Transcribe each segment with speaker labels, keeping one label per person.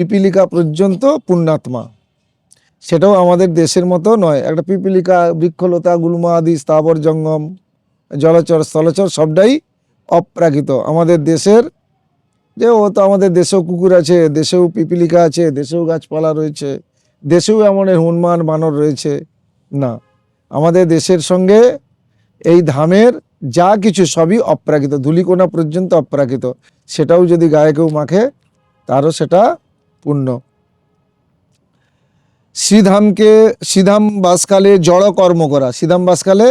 Speaker 1: পিপিলিকা পর্যন্ত পুণ্যাত্মা। সেটাও আমাদের দেশের মতো নয়। একটা পিপিলিকা, বৃক্ষলতা, গুলমা আদি, স্থাবর জঙ্গম, জলচর, স্থলচর সবটাই অপ্রাকৃত। আমাদের দেশের যে ও তো আমাদের দেশেও কুকুর আছে, দেশেও পিপিলিকা আছে, দেশেও গাছপালা রয়েছে, দেশেও এমন হনুমান, বানর রয়েছে, না। আমাদের দেশের সঙ্গে এই ধামের যা কিছু সবই অপ্রাকৃত। ধুলিকোনা পর্যন্ত অপ্রাকৃত। সেটাও যদি গায়ে কেউ মাখে, তারও সেটা পূর্ণ। শ্রীধামকে শ্রীধাম বাসকালে জড় কর্ম করা। শ্রীধাম বাসকালে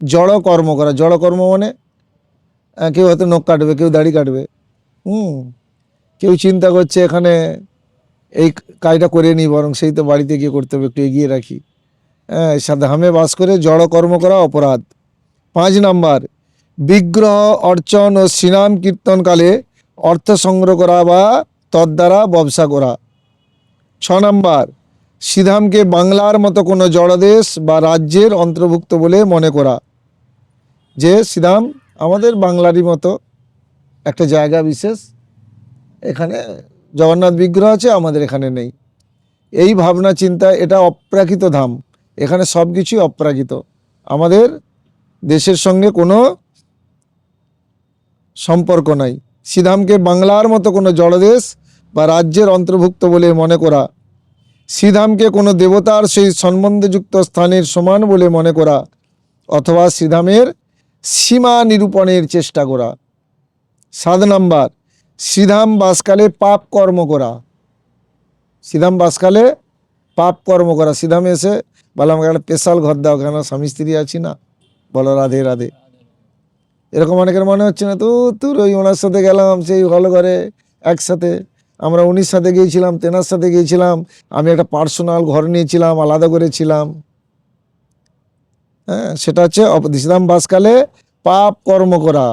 Speaker 1: জড় কর্ম করা। জড় কর্ম মানে কেউ হয়তো নখ কাটবে, কেউ দাড়ি কাটবে। হুম, কেউ চিন্তা করছে এখানে এই কাজটা করে নিই, বরং সেই তো বাড়িতে গিয়ে করতে হবে, একটু এগিয়ে রাখি। হ্যাঁ ধামে বাস করে জড় কর্ম করা অপরাধ। পাঁচ নাম্বার, বিগ্রহ, অর্চন ও শ্রীনাম কীর্তনকালে অর্থ সংগ্রহ করা বা তদ্বারা ব্যবসা করা। ছ নম্বর শ্রীধামকে বাংলার মতো কোনো জড়দেশ বা রাজ্যের অন্তর্ভুক্ত বলে মনে করা। যে শ্রীধাম আমাদের বাংলারই মতো একটা জায়গা বিশেষ, এখানে জগন্নাথ বিগ্রহ আছে, আমাদের এখানে নেই। এই ভাবনা, চিন্তা, এটা অপ্রাকৃত ধাম। এখানে সব কিছুই অপ্রাকৃত। আমাদের দেশের সঙ্গে কোনো সম্পর্ক নাই। শ্রীধামকে বাংলার মতো কোনো জড়দেশ বা রাজ্যের অন্তর্ভুক্ত বলে মনে করা। শ্রীধামকে কোনো দেবতার সেই সম্বন্ধযুক্ত স্থানের সমান বলে মনে করা অথবা শ্রীধামের সীমা নিরূপণের চেষ্টা করা। সাত নাম্বার শ্রীধাম বাসকালে পাপ কর্ম করা। শ্রীধাম বাসকালে পাপ কর্ম করা। শ্রীধামে এসে বলে আমাকে একটা স্পেশাল ঘর দাও কেন স্বামী স্ত্রী আছি না। বলো, রাধে রাধে। এরকম অনেকের মনে হচ্ছে না, তো তোর ওই ওনার সাথে গেলাম, সেই হল ঘরে একসাথে। আমরা উনির সাথে গিয়েছিলাম, তেনার সাথে গিয়েছিলাম, আমি একটা পার্সোনাল ঘর নিয়েছিলাম, আলাদা করেছিলাম। হ্যাঁ সেটা হচ্ছে অপদিশাম বাসকালে পাপ কর্ম করা।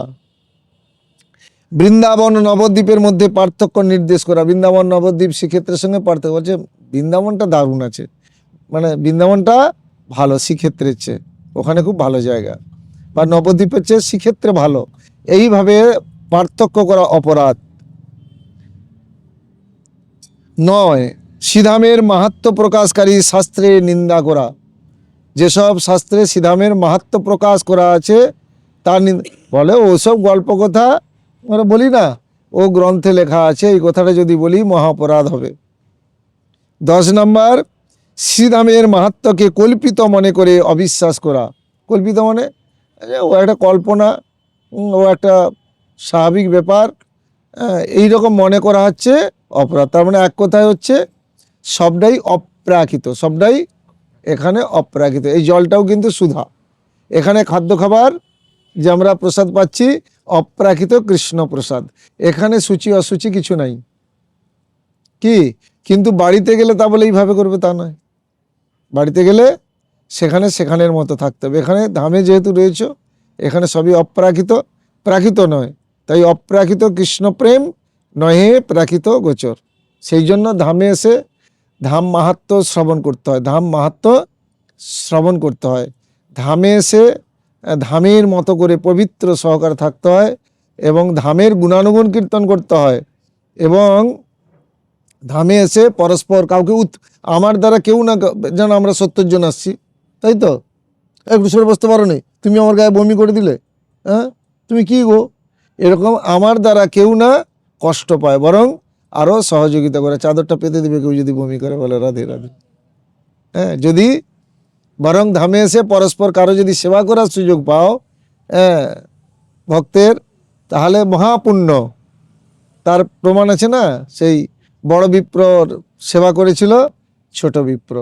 Speaker 1: বৃন্দাবন নবদ্বীপের মধ্যে পার্থক্য নির্দেশ করা। বৃন্দাবন নবদ্বীপ শ্রীক্ষেত্রের সঙ্গে পার্থক্য হচ্ছে, বৃন্দাবনটা দারুণ আছে। মানে বৃন্দাবনটা ভালো, শ্রীক্ষেত্রের চেয়ে। ওখানে খুব ভালো জায়গা। বা নবদ্বীপের চেয়ে সেক্ষেত্রে ভালো। এইভাবে পার্থক্য করা অপরাধ। নয় শ্রীধামের মাহাত্ম প্রকাশকারী শাস্ত্রে নিন্দা করা। যেসব শাস্ত্রে শ্রীধামের মাহাত্ম প্রকাশ করা আছে তা বলে ওসব গল্প কথা আমরা বলি না। ও গ্রন্থে লেখা আছে, এই কথাটা যদি বলি মহাপরাধ হবে। দশ নম্বর শ্রীধামের মাহাত্মকে কল্পিত মনে করে অবিশ্বাস করা। কল্পিত মানে ও একটা কল্পনা ও একটা স্বাভাবিক ব্যাপার। এই রকম মনে করা হচ্ছে অপরাধ। তার মানে এক কথায় হচ্ছে সবটাই অপ্রাকৃত, সবটাই এখানে অপ্রাকৃত। এই জলটাও কিন্তু সুধা। এখানে খাদ্য খাবার যে আমরা প্রসাদ পাচ্ছি, অপ্রাকৃত কৃষ্ণ প্রসাদ। এখানে সূচি, অসুচি কিছু নাই। কি? কিন্তু বাড়িতে গেলে তা বলে এইভাবে করবে তা নয়। বাড়িতে গেলে সেখানে সেখানের মতো থাকতে হবে। এখানে ধামে যেহেতু রয়েছে, এখানে সবই অপ্রাকৃত, প্রাকৃত নয়। তাই অপ্রাকৃত কৃষ্ণপ্রেম নহে প্রাকৃত গোচর। সেই জন্য ধামে এসে ধাম মাহাত্ম শ্রবণ করতে হয়। ধাম মাহাত্ম শ্রবণ করতে হয়। ধামে এসে ধামের মতো করে পবিত্র সহকারে থাকতে হয় এবং ধামের গুণানুগুণ কীর্তন করতে হয় এবং ধামে এসে পরস্পর কাউকে উৎ আমার দ্বারা কেউ না যেন আমরা সত্তর জন আসছি। তাই তো? একটু সরে বসতে পারো নি। তুমি আমার গায়ে বমি করে দিলে। হ্যাঁ? তুমি কি গো? এরকম আমার দ্বারা কেউ না কষ্ট পায়, বরং আরও সহযোগিতা করে। চাদরটা পেতে দিবে কেউ যদি বমি করে, বলে রাধে রাধে। হ্যাঁ যদি বরং ধামে এসে পরস্পর কারও যদি সেবা করার সুযোগ পাও হ্যাঁ ভক্তের, তাহলে মহাপুণ্য। তার প্রমাণ আছে না? সেই বড় বিপ্রর সেবা করেছিল ছোট বিপ্র।